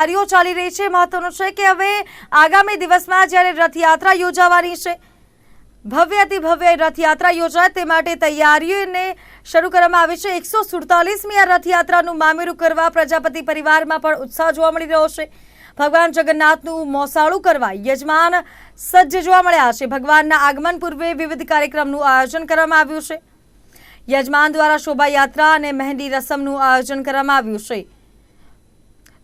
તૈયારીઓ ચાલી રહી છે. મહત્વનું છે કે હવે આગામી દિવસમાં જ્યારે રથયાત્રા યોજાવાની છે ભવ્યથી ભવ્ય રથયાત્રા યોજાય તે માટે તૈયારીઓને શરૂ કરવામાં આવી છે. એકસો સુડતાલીસમી આ રથયાત્રાનું મામેરું કરવા પ્રજાપતિ પરિવારમાં પણ ઉત્સાહ જોવા મળી રહ્યો છે. ભગવાન જગન્નાથનું મોસાળું કરવા યજમાન સજ્જ જોવા મળ્યા છે. ભગવાનના આગમન પૂર્વે વિવિધ કાર્યક્રમનું આયોજન કરવામાં આવ્યું છે. યજમાન દ્વારા શોભાયાત્રા અને મહેંદી રસમનું આયોજન કરવામાં આવ્યું છે.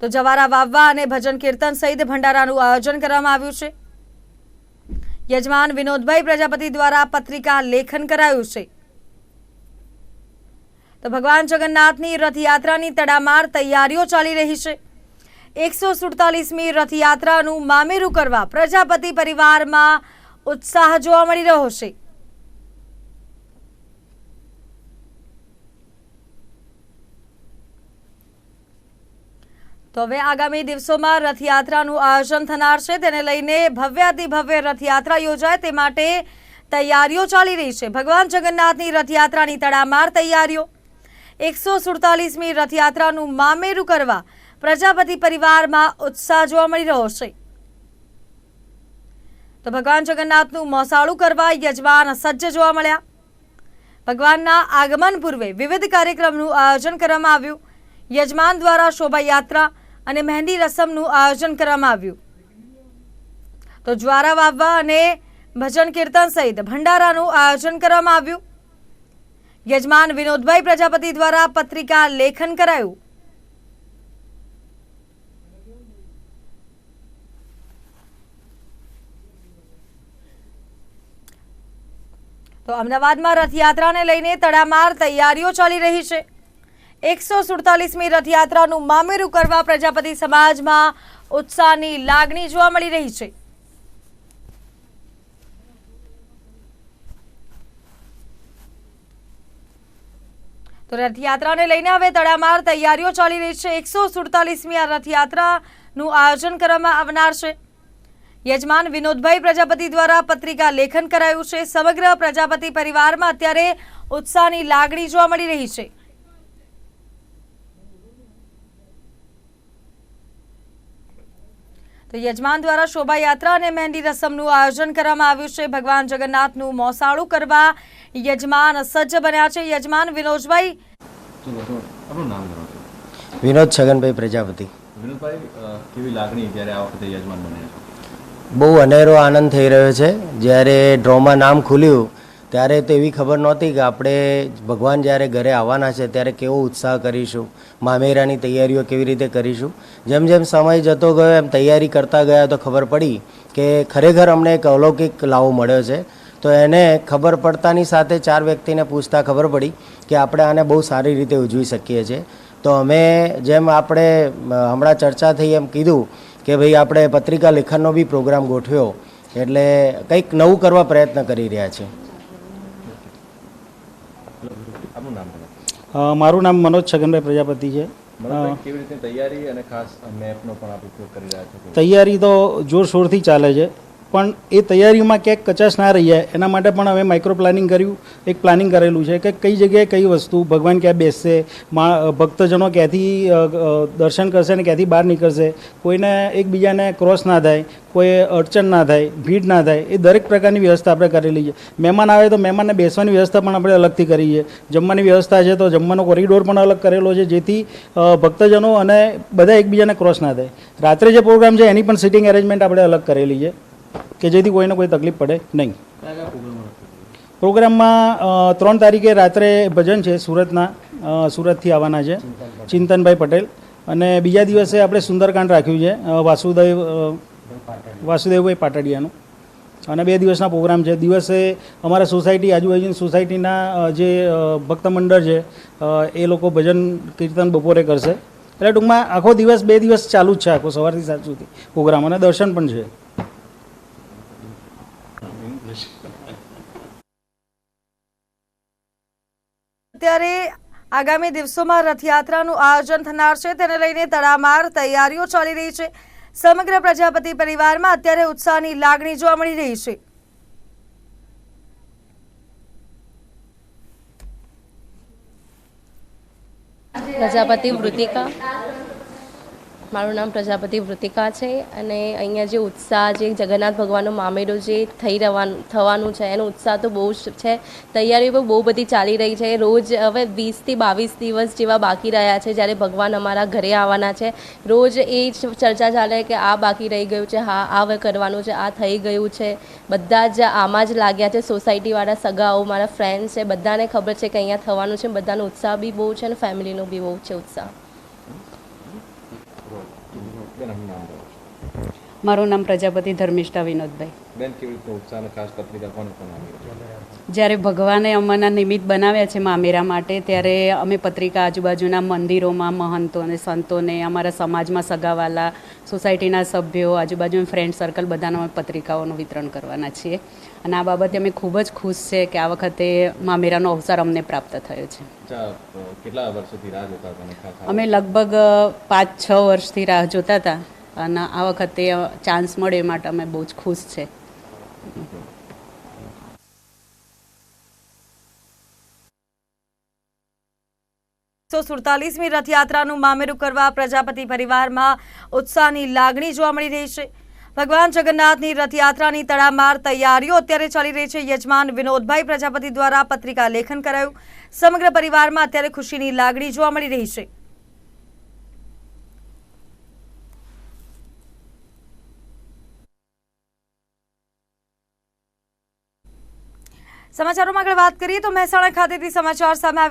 તો જવારા વાવવા અને ભજન કીર્તન સહિત ભંડારાનું આયોજન કરવામાં આવ્યું છે. યજમાન વિનોદભાઈ પ્રજાપતિ દ્વારા પત્રિકા લેખન કરાયું છે. તો ભગવાન જગન્નાથની રથયાત્રાની તડામાર તૈયારીઓ ચાલી રહી છે. એકસો સુડતાલીસમી રથયાત્રાનું મામેરું કરવા પ્રજાપતિ પરિવારમાં ઉત્સાહ જોવા મળી રહ્યો છે. તો હવે આગામી દિવસોમાં રથયાત્રાનું આયોજન થનાર છે. તેને લઈને ભવ્યાતિ ભવ્ય રથયાત્રા યોજાય તે માટે તૈયારીઓ ચાલી રહી છે. ભગવાન જગન્નાથની રથયાત્રાની તડામાર તૈયારીઓ, એકસો સુડતાલીસમી રથયાત્રાનું મામેરું કરવા પ્રજાપતિ પરિવારમાં ઉત્સાહ જોવા મળી રહ્યો છે. તો ભગવાન જગન્નાથનું મોસાળું કરવા યજમાન સજ્જ જોવા મળ્યા. ભગવાનના આગમન પૂર્વે વિવિધ કાર્યક્રમનું આયોજન કરવામાં આવ્યું. યજમાન દ્વારા શોભાયાત્રા અને મહેંદી રસમનું આયોજન કરવામાં આવ્યું. તો જ્વારા વાવવા અને ભજન કીર્તન સહિત ભંડારાનું આયોજન કરવામાં આવ્યું. યજમાન વિનોદભાઈ પ્રજાપતિ દ્વારા પત્રિકા લેખન કરાયું. તો અમદાવાદમાં રથયાત્રાને લઈને તડામાર તૈયારીઓ ચાલી રહી છે. એકસો સુડતાલીસમી રથયાત્રાનું મામેરું કરવા પ્રજાપતિ સમાજમાં ઉત્સાહની લાગણી જોવા મળી રહી છે. તો રથયાત્રાને લઈને હવે તડામાર તૈયારીઓ ચાલી રહી છે. એકસો સુડતાલીસમી આ રથયાત્રાનું આયોજન કરવામાં આવનાર છે. યજમાન વિનોદભાઈ પ્રજાપતિ દ્વારા પત્રિકા લેખન કરાયું છે. સમગ્ર પ્રજાપતિ પરિવારમાં અત્યારે ઉત્સાહની લાગણી જોવા મળી રહી છે. તો યજમાન દ્વારા શોભાયાત્રા અને મહેંદી રસમનું આયોજન કરવામાં આવ્યું છે. ભગવાન જગન્નાથનું મોસાળું કરવા યજમાન સજ્જ બન્યા છે. યજમાન વિનોદભાઈ જણાવશો વિનોદ છગનભાઈ પ્રજાપતિ. વિનોદભાઈ કેવી લાગણી જ્યારે આ વખતે યજમાન બન્યા બહુ અનેરો આનંદ થઈ રહ્યો છે. જ્યારે ડ્રોમાં નામ ખુલ્યું ત્યારે તો એવી ખબર નહોતી કે આપણે ભગવાન જ્યારે ઘરે આવવાના છે ત્યારે કેવો ઉત્સાહ કરીશું, મામેરાની તૈયારીઓ કેવી રીતે કરીશું. જેમ જેમ સમય જતો ગયો, એમ તૈયારી કરતા ગયા તો ખબર પડી કે ખરેખર અમને એક અલૌકિક લાવો મળ્યો છે. તો એને ખબર પડતાની સાથે ચાર વ્યક્તિને પૂછતા ખબર પડી કે આપણે આને બહુ સારી રીતે ઉજવી શકીએ છીએ. તો અમે જેમ આપણે હમણાં ચર્ચા થઈ એમ કીધું કે ભાઈ આપણે પત્રિકા લેખનનો બી પ્રોગ્રામ ગોઠવ્યો, એટલે કંઈક નવું કરવા પ્રયત્ન કરી રહ્યા છીએ આપણું નામ જણાવો અ, મારું નામ મનોજ છગનભાઈ પ્રજાપતિ છે. તૈયારી અને ખાસ મેપનો પણ આપ ઉપયોગ કરી રહ્યા છો? તૈયારી તો જોરશોરથી ચાલે છે. પણ એ તૈયારીમાં ક્યાંક કચાશ ના રહી જાય. એના માટે પણ અમે માઇક્રો પ્લાનિંગ કર્યું. એક પ્લાનિંગ કરેલું છે કે કઈ જગ્યાએ કઈ વસ્તુ ભગવાન ક્યાં બેસશે, મા ભક્તજનો ક્યાંથી દર્શન કરશે અને ક્યાંથી બહાર નીકળશે, કોઈને એકબીજાને ક્રોસ ના થાય, કોઈ અડચણ ના થાય, ભીડ ના થાય, એ દરેક પ્રકારની વ્યવસ્થા આપણે કરેલી છે. મહેમાન આવે તો મહેમાનને બેસવાની વ્યવસ્થા પણ આપણે અલગથી કરી છે. જમવાની વ્યવસ્થા છે તો જમવાનો કોરિડોર પણ અલગ કરેલો છે, જેથી ભક્તજનો અને બધા એકબીજાને ક્રોસ ના થાય. રાત્રે જે પ્રોગ્રામ છે એની પણ સિટિંગ એરેન્જમેન્ટ આપણે અલગ કરેલી છે. કે જેથી કોઈને કોઈ તકલીફ પડે નહીં. પ્રોગ્રામમાં ત્રણ તારીખે રાત્રે ભજન છે સુરતના. સુરતથી આવવાના છે. ચિંતનભાઈ પટેલ. અને બીજા દિવસે આપણે સુંદરકાંડ રાખ્યું છે. વાસુદેવ વાસુદેવભાઈ પાટડિયાનું. અને બે દિવસના પ્રોગ્રામ છે. દિવસે અમારા સોસાયટી આજુબાજુની સોસાયટીના જે ભક્ત મંડળ છે એ લોકો ભજન કીર્તન બપોરે કરશે. એટલે ટૂંકમાં આખો દિવસ બે દિવસ ચાલુ જ છે આખો સવારથી સાંજ સુધી. પ્રોગ્રામ અને દર્શન પણ છે. અત્યારે આગામી દિવસોમાં રથયાત્રાનું આયોજન થનાર છે. તેને લઈને તડામાર તૈયારીઓ ચાલી રહી છે. સમગ્ર પ્રજાપતિ પરિવારમાં અત્યારે ઉત્સાહની લાગણી જોવા મળી રહી છે. પ્રજાપતિ વૃતિકા મારું નામ પ્રજાપતિ વૃતિકા છે અને અહીંયા જે ઉત્સાહ જે જગન્નાથ ભગવાનનો મામેડો જે થઈ રહેવાનું થવાનું છે, એનો ઉત્સાહ તો બહુ જ છે. તૈયારીઓ પણ બહુ બધી ચાલી રહી છે. રોજ હવે વીસથી બાવીસ દિવસ જેવા બાકી રહ્યા છે, જ્યારે ભગવાન અમારા ઘરે આવવાના છે. રોજ એ જ ચર્ચા ચાલે કે આ બાકી રહી ગયું છે, હા, આ હવે કરવાનું છે, આ થઈ ગયું છે. બધા જ આમાં જ લાગ્યા છે, સોસાયટીવાળા સગાઓ, મારા ફ્રેન્ડ્સ છે, બધાને ખબર છે કે અહીંયા થવાનું છે બધાનો ઉત્સાહ બી બહુ છે અને ફેમિલીનો બી બહુ છે ઉત્સાહ બેન આપનું નામ કહો મારું નામ પ્રજાપતિ ધર્મિષ્ઠા વિનોદભાઈ. બેન કેવી રીતનો ઉત્સાહ ખાસ પત્રિકા કોને કોને આવી રહી છે જ્યારે ભગવાને અમરના નિમિત્ત બનાવ્યા છે મામેરા માટે ત્યારે અમે પત્રિકા આજુબાજુના મંદિરોમાં મહંતો અને સંતોને અમારા સમાજમાં સગાવાલા સોસાયટીના સભ્યો આજુબાજુના ફ્રેન્ડ સર્કલ બધાના અમે પત્રિકાઓનું વિતરણ કરવાના છીએ. અને આ બાબતે અમે ખૂબ જ ખુશ છે કે આ વખતે મામેરાનો અવસર અમને પ્રાપ્ત થયો છે. કેટલા વર્ષોથી રાહ જોતા અમે લગભગ પાંચ છ વર્ષથી રાહ જોતા હતા. અને આ વખતે ચાન્સ મળે એ માટે અમે બહુ જ ખુશ છે. એકસો સુડતાલીસમી રથયાત્રાનું મામેરું કરવા પ્રજાપતિ પરિવારમાં ઉત્સાહની લાગણી જોવા મળી રહી છે. ભગવાન જગન્નાથની રથયાત્રાની તડામાર તૈયારીઓ અત્યારે ચાલી રહી છે. યજમાન વિનોદભાઈ પ્રજાપતિ દ્વારા પત્રિકા લેખન કરાયું. સમગ્ર પરિવારમાં અત્યારે ખુશીની લાગણી જોવા મળી રહી છે. સમાચારોમાં આગળ વાત કરીએ તો મહેસાણા ખાતેથી સમાચાર સામે